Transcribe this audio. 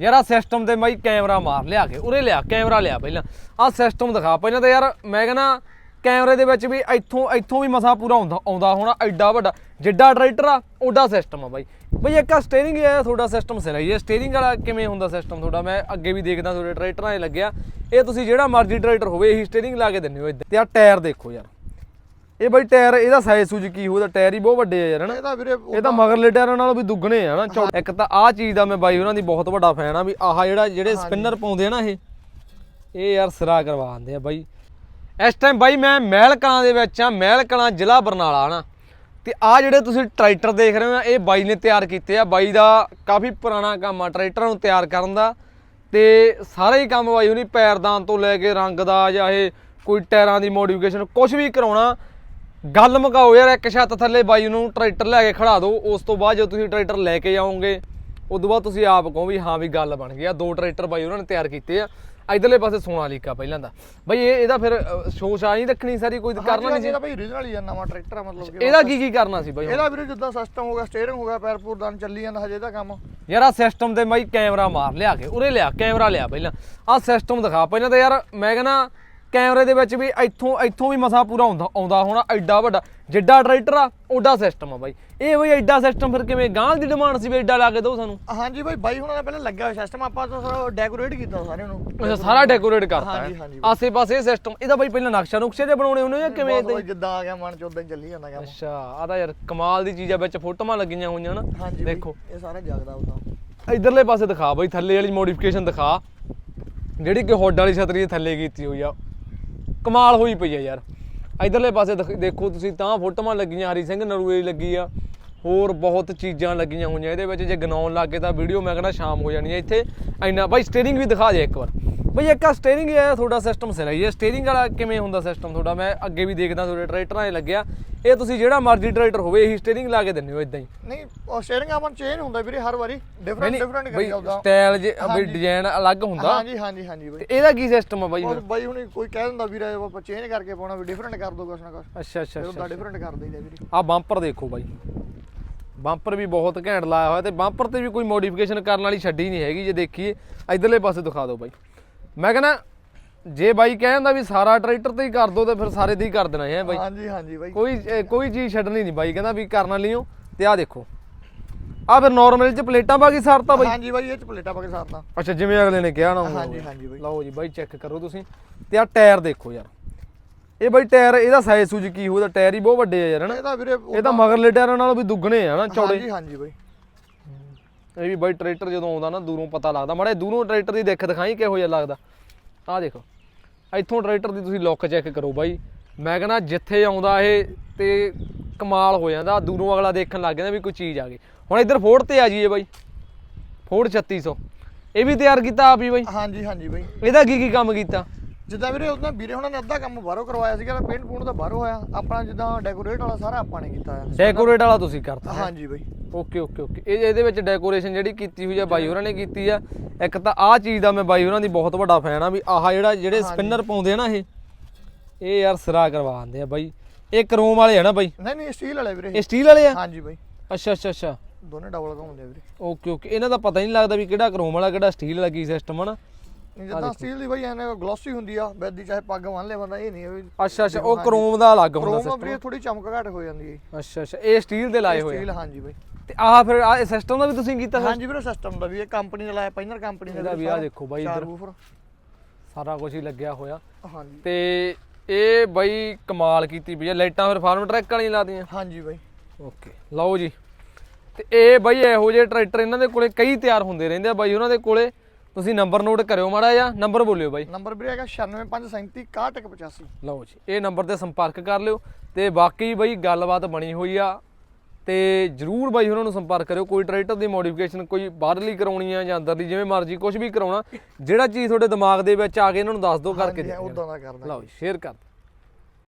ਯਾਰ ਆ ਸਿਸਟਮ ਤੇ ਬਾਈ ਕੈਮਰਾ ਮਾਰ ਲਿਆ ਕੇ, ਉਰੇ ਲਿਆ, ਕੈਮਰਾ ਲਿਆ ਪਹਿਲਾਂ। ਆ ਸਿਸਟਮ ਦਿਖਾ ਪਹਿਲਾਂ ਤਾਂ ਯਾਰ, ਮੈਂ ਕਹਿੰਦਾ ਕੈਮਰੇ ਦੇ ਵਿੱਚ ਵੀ ਇੱਥੋਂ ਇੱਥੋਂ ਵੀ ਮਸਾ ਪੂਰਾ ਹੁੰਦਾ, ਆਉਂਦਾ ਹੋਣਾ, ਐਡਾ ਵੱਡਾ। ਜਿੱਡਾ ਟਰੈਕਟਰ ਆ ਓਡਾ ਸਿਸਟਮ ਆ ਬਾਈ। ਬਈ ਇੱਕ ਆ ਸਟੀਅਰਿੰਗ ਹੈ ਤੁਹਾਡਾ ਸਿਸਟਮ ਸਹੀ ਹੈ ਸਟੀਅਰਿੰਗ ਵਾਲਾ ਕਿਵੇਂ ਹੁੰਦਾ ਸਿਸਟਮ ਤੁਹਾਡਾ? ਮੈਂ ਅੱਗੇ ਵੀ ਦੇਖਦਾ, ਤੁਹਾਡੇ ਟਰੈਕਟਰਾਂ 'ਚ ਲੱਗਿਆ। ਇਹ ਤੁਸੀਂ ਜਿਹੜਾ ਮਰਜ਼ੀ ਟਰੈਕਟਰ ਹੋਵੇ, ਇਹੀ ਸਟੀਅਰਿੰਗ ਲਾ ਕੇ ਦਿੰਦੇ ਹੋ ਏਦਾਂ। ਤੇ ਆ ਟਾਇਰ ਦੇਖੋ ਯਾਰ। ਇਹ ਬਾਈ ਟਾਇਰ ਇਹਦਾ ਸਾਈਜ਼ ਸੂਜ ਕੀ ਹੋਊਦਾ ਟਾਇਰ ਹੀ ਬਹੁਤ ਵੱਡੇ ਆ ਯਾਰ ਹਨਾ? ਇਹਦਾ ਵੀਰੇ ਇਹ ਤਾਂ ਮਗਰਲੇ ਟਾਇਰਾਂ ਨਾਲੋਂ ਵੀ ਦੁੱਗਣੇ ਆ ਨਾ ਇੱਕ ਤਾਂ ਆਹ ਚੀਜ਼ ਦਾ ਮੈਂ ਬਾਈ ਉਹਨਾਂ ਦੀ ਬਹੁਤ ਵੱਡਾ ਫੈਨ ਆ ਵੀ ਆਹ ਜਿਹੜਾ ਜਿਹੜੇ ਸਪਿਨਰ ਪਾਉਂਦੇ ਆ ਨਾ ਇਹ ਇਹ ਯਾਰ ਸਿਰਾ ਕਰਵਾ ਦਿੰਦੇ ਆ ਬਾਈ। ਇਸ ਟਾਈਮ ਬਾਈ ਮੈਂ ਮਹਿਲ ਕਲਾਂ ਦੇ ਵਿੱਚ ਆ ਮਹਿਲ ਕਲਾਂ ਜ਼ਿਲ੍ਹਾ ਬਰਨਾਲਾ ਨਾ ਤੇ ਆ ਜਿਹੜੇ ਤੁਸੀਂ ਟਰੈਕਟਰ ਦੇਖ ਰਹੇ ਹੋ ਇਹ ਬਾਈ ਨੇ ਤਿਆਰ ਕੀਤੇ ਆ। ਬਾਈ ਦਾ ਕਾਫੀ ਪੁਰਾਣਾ ਕੰਮ ਆ ਟਰੈਕਟਰਾਂ ਨੂੰ ਤਿਆਰ ਕਰਨ ਦਾ। ਤੇ ਸਾਰੇ ਹੀ ਕੰਮ ਬਾਈ ਉਹਨੇ ਪੈਰਦਾਨ ਤੋਂ ਲੈ ਕੇ ਰੰਗ ਦਾ ਜਾਂ ਇਹ ਕੋਈ ਟਾਇਰਾਂ ਦੀ ਮੋਡੀਫਿਕੇਸ਼ਨ ਕੁਝ ਵੀ ਕਰਾਉਣਾ ਗੱਲ ਮੁਕਾਓ ਯਾਰ ਇੱਕ ਛੱਤ ਥੱਲੇ ਬਾਈ ਨੂੰ ਟਰੈਕਟਰ ਲੈ ਕੇ ਖੜਾ ਦਿਓ ਉਸ ਤੋਂ ਬਾਅਦ ਜਦੋਂ ਤੁਸੀਂ ਟਰੈਕਟਰ ਲੈ ਕੇ ਜਾਓਗੇ ਉਦੋਂ ਬਾਅਦ ਤੁਸੀਂ ਆਪ ਕਹੋ ਵੀ ਹਾਂ ਵੀ ਗੱਲ ਬਣ ਗਈ ਆ ਦੋ ਟਰੈਕਟਰ ਬਾਈ ਉਹਨਾਂ ਨੇ ਤਿਆਰ ਕੀਤੇ ਆ। ਇਧਰਲੇ ਪਾਸੇ ਸੋਨਾਲੀਕਾ ਪਹਿਲਾਂ ਦਾ। ਬਾਈ ਇਹ ਇਹਦਾ ਫਿਰ ਸ਼ੋਅ ਸ਼ਾ ਨਹੀਂ ਰੱਖਣੀ ਸਾਰੀ ਕੋਈ ਕਰਨਾ ਨਹੀਂ ਸੀ? ਇਹਦਾ ਭਾਈ origignal ਹੀ ਆ ਨਵਾਂ ਟਰੈਕਟਰ ਆ ਮਤਲਬ ਇਹਦਾ ਕੀ ਕੀ ਕਰਨਾ ਸੀ ਬਾਈ? ਇਹਦਾ ਵੀਰੇ ਜਿੱਦਾਂ ਸਿਸਟਮ ਹੋ ਗਿਆ ਸਟੀਅਰਿੰਗ ਹੋ ਗਿਆ ਪੈਰ ਪੂਰ ਦਾਨ ਚੱਲੀ ਜਾਂਦਾ ਹਜੇ ਇਹਦਾ ਕੰਮ। ਯਾਰ ਆ ਸਿਸਟਮ ਤੇ ਬਾਈ ਕੈਮਰਾ ਮਾਰ ਲਿਆ ਕੇ ਉਰੇ ਲਿਆ ਕੈਮਰਾ ਲਿਆ ਪਹਿਲਾਂ। ਆ ਸਿਸਟਮ ਦਿਖਾ ਪਹਿਲਾਂ ਤਾਂ ਯਾਰ ਮੈਂ ਕਹਿੰਦਾ ਕੈਮਰੇ ਦੇ ਵਿੱਚ ਵੀ ਇੱਥੋਂ ਇੱਥੋਂ ਵੀ ਮਸਾ ਪੂਰਾ ਆਉਂਦਾ ਆਉਂਦਾ ਹੋਣਾ ਐਡਾ ਵੱਡਾ। ਜਿੱਡਾ ਟਰੈਕਟਰ ਆ ਓਡਾ ਸਿਸਟਮ ਆ ਬਾਈ। ਇਹ ਬਈ ਐਡਾ ਸਿਸਟਮ ਫਿਰ ਕਿਵੇਂ ਗਾਂ ਦੀ ਡਿਮਾਂਡ ਸੀ ਵੀ ਐਡਾ ਲਾ ਕੇ ਦਿਓ ਸਾਨੂੰ? ਹਾਂਜੀ ਭਾਈ ਬਾਈ ਹੁਣਾਂ ਦਾ ਪਹਿਲਾਂ ਲੱਗਿਆ ਹੋਇਆ ਸਿਸਟਮ ਆਪਾਂ ਤਾਂ ਸਾਰਾ ਡੈਕੋਰੇਟ ਕੀਤਾ ਸਾਰਿਆਂ ਨੂੰ। ਅੱਛਾ ਸਾਰਾ ਡੈਕੋਰੇਟ ਕਰਤਾ ਹਾਂਜੀ, ਹੈ। ਹਾਂਜੀ। ਆਸੇ ਪਾਸੇ ਸਿਸਟਮ ਇਹਦਾ ਬਾਈ ਪਹਿਲਾਂ ਨਕਸ਼ਾ ਨੁਕਸ਼ੇ ਜੇ ਬਣਾਉਣੇ ਹੁੰਦੇ ਜਾਂ ਕਿਵੇਂ ਬਾਈ ਹੀ? ਜਿੱਦਾਂ ਆ ਗਿਆ ਮਨ ਚ ਉਦਾਂ ਹੀ ਚੱਲੀ ਜਾਂਦਾ ਕੰਮ। ਅੱਛਾ ਆ ਤਾਂ ਯਾਰ ਕਮਾਲ ਦੀ ਚੀਜ਼ ਆ ਵਿੱਚ ਫੋਟੋਆਂ ਲੱਗੀਆਂ ਹੋਈਆਂ ਨਾ। ਹਾਂਜੀ ਬਾਈ, ਦੇਖੋ। ਇਹ ਸਾਰਾ ਜਗਦਾ ਉਦਾਂ ਇਧਰਲੇ ਪਾਸੇ ਦਿਖਾ ਬਾਈ ਥੱਲੇ ਵਾਲੀ ਮੋਡੀਫਿਕੇਸ਼ਨ ਦਿਖਾ। ਜਿਹੜੀ ਕਿ ਹੋਡ ਵਾਲੀ ਛਤਰੀ ਦੇ ਥੱਲੇ ਕੀਤੀ ਹੋਈ ਆ ਕਮਾਲ ਹੋਈ ਪਈ ਆ ਯਾਰ। ਇਧਰਲੇ ਪਾਸੇ ਦਿਖ- ਦੇਖੋ ਤੁਸੀਂ ਤਾਂ ਫੋਟੋਆਂ ਲੱਗੀਆਂ, ਹਰੀ ਸਿੰਘ ਨਰੂਏ ਲੱਗੀ ਆ। ਹੋਰ ਬਹੁਤ ਚੀਜ਼ਾਂ ਲੱਗੀਆਂ ਹੋਈਆਂ। ਇਹਦੇ ਵਿੱਚ ਜੇ ਗਨਾਉਣ ਲੱਗੇ ਤਾਂ ਵੀਡੀਓ ਮੈਂ ਕਹਿੰਦਾ ਸ਼ਾਮ ਹੋ ਜਾਣੀ ਹੈ ਇੱਥੇ। ਇੰਨਾ ਬਾਈ ਸਟੀਅਰਿੰਗ ਵੀ ਦਿਖਾ ਦੇ ਇੱਕ ਵਾਰ। ਬਈ ਇੱਕ ਆ ਸਟੀਅਰਿੰਗ ਹੈ ਤੁਹਾਡਾ ਸਿਸਟਮ ਸਿਰਾ ਸਹੀ ਹੈ ਸਟੀਅਰਿੰਗ ਵਾਲਾ ਕਿਵੇਂ ਹੁੰਦਾ ਸਿਸਟਮ ਤੁਹਾਡਾ? ਮੈਂ ਅੱਗੇ ਵੀ ਦੇਖਦਾ ਤੁਹਾਡੇ ਟਰੈਕਟਰਾਂ 'ਚ ਲੱਗਿਆ। ਇਹ ਤੁਸੀਂ ਜਿਹੜਾ ਮਰਜ਼ੀ ਟਰੈਕਟਰ ਹੋਵੇ ਇਹੀ ਸਟੀਅਰਿੰਗ ਲਾ ਕੇ ਦਿੰਦੇ ਹੋ ਇਦਾਂ ਹੀ। ਨਹੀਂ ਉਹ ਸਟੀਅਰਿੰਗ ਆਪਨ ਚੇਂਜ ਹੁੰਦਾ ਵੀਰੇ ਹਰ ਵਾਰੀ ਡਿਫਰੈਂਟ ਡਿਫਰੈਂਟ ਕਰੀ ਜਾਂਦਾ ਸਟਾਈਲ ਜੇ ਹਾਂਜੀ। ਡਿਜ਼ਾਈਨ ਅਲੱਗ ਹੁੰਦਾ। ਹਾਂਜੀ ਹਾਂਜੀ ਹਾਂਜੀ ਬਾਈ। ਇਹਦਾ ਕੀ ਸਿਸਟਮ ਆ ਬਾਈ ਉਹ ਫਿਰ? ਬਾਈ ਹੁਣੀ ਕੋਈ ਕਹਿ ਦਿੰਦਾ ਵੀਰੇ ਆਪਾਂ ਚੇਂਜ ਕਰਕੇ ਪਾਉਣਾ ਵੀ ਡਿਫਰੈਂਟ ਕਰ ਦੋ ਕੁਛ ਨਾ ਕੁਛ। ਅੱਛਾ ਅੱਛਾ ਅੱਛਾ ਡਿਫਰੈਂਟ ਕਰ ਦਈਦਾ ਵੀਰੇ। ਆ ਬੰਪਰ ਦੇਖੋ ਬਾਈ। ਬੰਪਰ ਵੀ ਬਹੁਤ ਘੈਂਟ ਲਾਇਆ ਹੋਇਆ ਤੇ ਬੰਪਰ ਤੇ ਵੀ ਕੋਈ ਮੋਡੀਫਿਕੇਸ਼ਨ ਕਰਨ ਵਾਲੀ ਛੱਡੀ ਨਹੀਂ ਹੈਗੀ ਜੇ ਦੇਖੀਏ। ਇਧਰਲੇ ਪਾਸੇ ਦਿਖਾ ਦਿਓ ਬਾਈ। ਮੈਂ ਕਹਿੰਦਾ ਜੇ ਬਾਈ ਕਹਿੰਦਾ ਵੀ ਸਾਰਾ ਟਰੈਕਟਰ ਤੇ ਹੀ ਕਰ ਦੋ ਤੇ ਫਿਰ ਸਾਰੇ ਹੀ ਕਰ ਦੇਣਾ ਹੈ ਬਾਈ। ਹਾਂਜੀ ਹਾਂਜੀ ਬਾਈ। ਕੋਈ ਕੋਈ ਚੀਜ਼ ਛੱਡਣੀ ਨਹੀਂ ਬਾਈ ਕਹਿੰਦਾ ਵੀ ਕਰਨ ਵਾਲੀਓ ਤੇ ਆ ਦੇਖੋ। ਆ ਫਿਰ ਨਾਰਮਲ ਚ ਪਲੇਟਾਂ ਬਾਕੀ ਸਰਤਾ ਬਾਈ? ਹਾਂਜੀ ਬਾਈ ਇਹ ਚ ਪਲੇਟਾਂ ਪਾ ਕੇ ਸਾਰਦਾ ਅੱਛਾ ਜਿਵੇਂ ਅਗਲੇ ਨੇ ਕਿਹਾ ਨਾ ਹਾਂਜੀ। ਹਾਂਜੀ ਬਾਈ। ਲਓ ਜੀ ਬਾਈ ਚੈੱਕ ਕਰੋ ਤੁਸੀਂ। ਤੇ ਆ ਟਾਇਰ ਦੇਖੋ ਯਾਰ। ਇਹ ਬਾਈ ਟਾਇਰ ਇਹਦਾ ਸਾਈਜ਼ ਸੂਜ ਕੀ ਹੋਊਦਾ ਟਾਇਰ ਹੀ ਬਹੁਤ ਵੱਡੇ ਆ ਯਾਰ ਹਨਾ? ਇਹਦਾ ਵੀਰੇ ਇਹ ਤਾਂ ਮਗਰਲੇ ਟਾਇਰਾਂ ਨਾਲੋਂ ਵੀ ਦੁੱਗਣੇ ਆ ਨਾ ਚੌੜੇ। ਹਾਂਜੀ ਹਾਂਜੀ ਬਾਈ। ਇਹ ਵੀ ਬਾਈ ਟਰੈਕਟਰ ਜਦੋਂ ਆਉਂਦਾ ਨਾ ਦੂਰੋਂ ਪਤਾ ਲੱਗਦਾ। ਮਾੜੇ ਦੂਰੋਂ ਟਰੈਕਟਰ ਦੀ ਦਿੱਖ ਦਿਖਾਈ ਕਿਹੋ ਜਿਹਾ ਲੱਗਦਾ। ਆਹ ਦੇਖੋ। ਇੱਥੋਂ ਟਰੈਕਟਰ ਦੀ ਤੁਸੀਂ ਲੁੱਕ ਚੈੱਕ ਕਰੋ ਬਾਈ। ਮੈਂ ਕਹਿੰਦਾ ਜਿੱਥੇ ਆਉਂਦਾ ਇਹ ਤੇ ਕਮਾਲ ਹੋ ਜਾਂਦਾ ਦੂਰੋਂ ਅਗਲਾ ਦੇਖਣ ਲੱਗ ਜਾਂਦਾ ਵੀ ਕੋਈ ਚੀਜ਼ ਆ ਗਈ। ਹੁਣ ਇੱਧਰ ਫੋਰਡ ਤੇ ਆ ਜਾਈਏ ਬਾਈ। ਫੋਰਡ 3600 ਇਹ ਵੀ ਤਿਆਰ ਕੀਤਾ ਆਪ ਹੀ ਬਾਈ। ਹਾਂਜੀ ਹਾਂਜੀ ਬਾਈ। ਇਹਦਾ ਕੀ ਕੀ ਕੰਮ ਕੀਤਾ? ਜਿੱਦਾਂ ਵੀਰੇ ਉਹਦਾ ਵੀਰੇ ਹੁਣਾਂ ਨੇ ਅੱਧਾ ਕੰਮ ਬਾਹਰੋਂ ਕਰਵਾਇਆ ਸੀਗਾ ਪੇਂਟ ਪੂੰਟ ਤਾਂ ਬਾਹਰੋਂ ਹੋਇਆ ਆਪਣਾ ਜਿੱਦਾਂ ਡੈਕੋਰੇਟ ਵਾਲਾ ਸਾਰਾ ਆਪਾਂ ਨੇ ਕੀਤਾ ਆ ਡੈਕੋਰੇਟ ਵਾਲਾ ਤੁਸੀਂ ਕਰਤਾ। ਹਾਂਜੀ ਬਾਈ। Okay okay okay. ਇਹ ਇਹਦੇ ਵਿੱਚ ਡੈਕੋਰੇਸ਼ਨ ਜਿਹੜੀ ਕੀਤੀ ਹੋਈ ਆ ਬਾਈ ਹੋਰਾਂ ਨੇ ਕੀਤੀ ਆ। ਇੱਕ ਤਾਂ ਆਹ ਚੀਜ਼ ਦਾ ਮੈਂ ਬਾਈ ਹੋਰਾਂ ਦੀ ਬਹੁਤ ਵੱਡਾ ਫੈਨ ਆ ਵੀ ਆਹ ਜਿਹੜਾ ਜਿਹੜੇ ਸਪਿਨਰ ਪਾਉਂਦੇ ਆ ਨਾ ਇਹ ਇਹ ਯਾਰ ਸਿਰਾ ਕਰਵਾ ਦਿੰਦੇ ਆ ਬਾਈ। ਇਹ ਕਰੋਮ ਵਾਲੇ ਆ ਨਾ ਬਾਈ। ਨਹੀਂ ਨਹੀਂ ਸਟੀਲ ਵਾਲੇ ਵੀਰੇ। ਇਹ ਸਟੀਲ ਵਾਲੇ ਆ? ਹਾਂਜੀ ਬਾਈ। ਅੱਛਾ ਅੱਛਾ ਅੱਛਾ। ਦੋਨੇ ਡਬਲ ਘੁੰਮਦੇ ਆ ਵੀਰੇ। Okay okay. ਇਹਨਾਂ ਦਾ ਪਤਾ ਹੀ ਨਹੀਂ ਲੱਗਦਾ ਵੀ ਕਿਹੜਾ ਕਰੋਮ ਵਾਲਾ ਕਿਹੜਾ ਸਟੀਲ ਵਾਲਾ ਕੀ ਸਿਸਟਮ ਆ ਨਾ। ਜਿੱਦਾਂ ਸਟੀਲ ਦੀ ਬਾਈ ਐਨੇ ਗਲੋਸੀ ਹੁੰਦੀ ਆ ਬੈਦੀ ਚਾਹੇ ਪੱਗ ਬੰਨ ਲੈ ਬੰਦਾ ਇਹ ਨਹੀਂ ਵੀ ਅੱਛਾ ਅੱਛਾ। ਉਹ ਕਰੋਮ ਦਾ ਅਲੱਗ ਹੁੰਦਾ ਕ੍ਰੋਮ ਵੀਰੇ ਸਿਸਟਮ ਥੋੜੀ ਚਮਕ ਘੱਟ ਹੋ ਜਾਂਦੀ ਹੈ ਅੱਛਾ ਅੱਛਾ। ਇਹ ਸਟੀਲ ਦੇ ਲਾਏ ਹੋਏ ਸਟੀਲ ਹਾਂਜੀ ਬਾਈ। ਤੇ ਆਹ ਫਿਰ ਆਹ ਸਿਸਟਮ ਦਾ ਵੀ ਤੁਸੀਂ ਕੀਤਾ ਸਰ? ਹਾਂਜੀ ਵੀਰੇ ਸਿਸਟਮ ਦਾ ਵੀ। ਇਹ ਕੰਪਨੀ ਦਾ ਲਾਇਆ ਪੈਨਰ ਕੰਪਨੀ ਦਾ ਇਹਦਾ ਵੀ ਸਾਰਾ। ਦੇਖੋ ਬਾਈ ਚਾਰ ਇੱਧਰ। ਸਾਰਾ ਕੁਝ ਹੀ ਲੱਗਿਆ ਹੋਇਆ। ਹਾਂਜੀ। ਤੇ ਇਹ ਬਾਈ ਕਮਾਲ ਕੀਤੀ ਆ। ਲਾਈਟਾਂ ਫਿਰ ਫਾਰਮ ਟਰੈਕ ਵਾਲੀਆਂ ਲਾਤੀਆਂ। ਹਾਂਜੀ ਬਾਈ। ਓਕੇ ਲਓ ਜੀ। ਤੇ ਇਹ ਬਾਈ ਇਹੋ ਜਿਹੇ ਟਰੈਕਟਰ ਇਹਨਾਂ ਦੇ ਕੋਲੇ ਕਈ ਤਿਆਰ ਹੁੰਦੇ ਰਹਿੰਦੇ ਆ ਬਾਈ। ਉਹਨਾਂ ਦੇ ਕੋਲੇ ਤੁਸੀਂ ਨੰਬਰ ਨੋਟ ਕਰਿਓ ਮਾੜਾ ਜਿਹਾ। ਨੰਬਰ ਬੋਲਿਓ ਬਾਈ। ਨੰਬਰ ਵੀਰੇ ਹੈਗਾ 96537 6185 ਲਓ ਜੀ ਇਹ ਨੰਬਰ ਤੇ ਸੰਪਰਕ ਕਰ ਲਿਓ। ਤੇ ਬਾਕੀ ਬਾਈ ਗੱਲਬਾਤ ਬਣੀ ਹੋਈ ਆ। ਤੇ ਜਰੂਰ ਬਾਈ ਉਹਨਾਂ ਨੂੰ ਸੰਪਰਕ ਕਰਿਓ। ਕੋਈ ਟਰੈਕਟਰ ਦੀ ਮੋਡੀਫਿਕੇਸ਼ਨ ਕੋਈ ਬਾਹਰਲੀ ਕਰਾਉਣੀ ਆ ਜਾਂ ਅੰਦਰਲੀ ਜਿਵੇਂ ਮਰਜ਼ੀ ਕੁਝ ਵੀ ਕਰਾਉਣਾ ਜਿਹੜਾ ਚੀਜ਼ ਤੁਹਾਡੇ ਦਿਮਾਗ ਦੇ ਵਿੱਚ ਆ ਕੇ ਇਹਨਾਂ ਨੂੰ ਦੱਸ ਦਿਓ ਕਰਕੇ ਉਦਾਂ ਦਾ ਕਰਦਾ ਲਓ ਜੀ ਸ਼ੇਅਰ ਕਰ।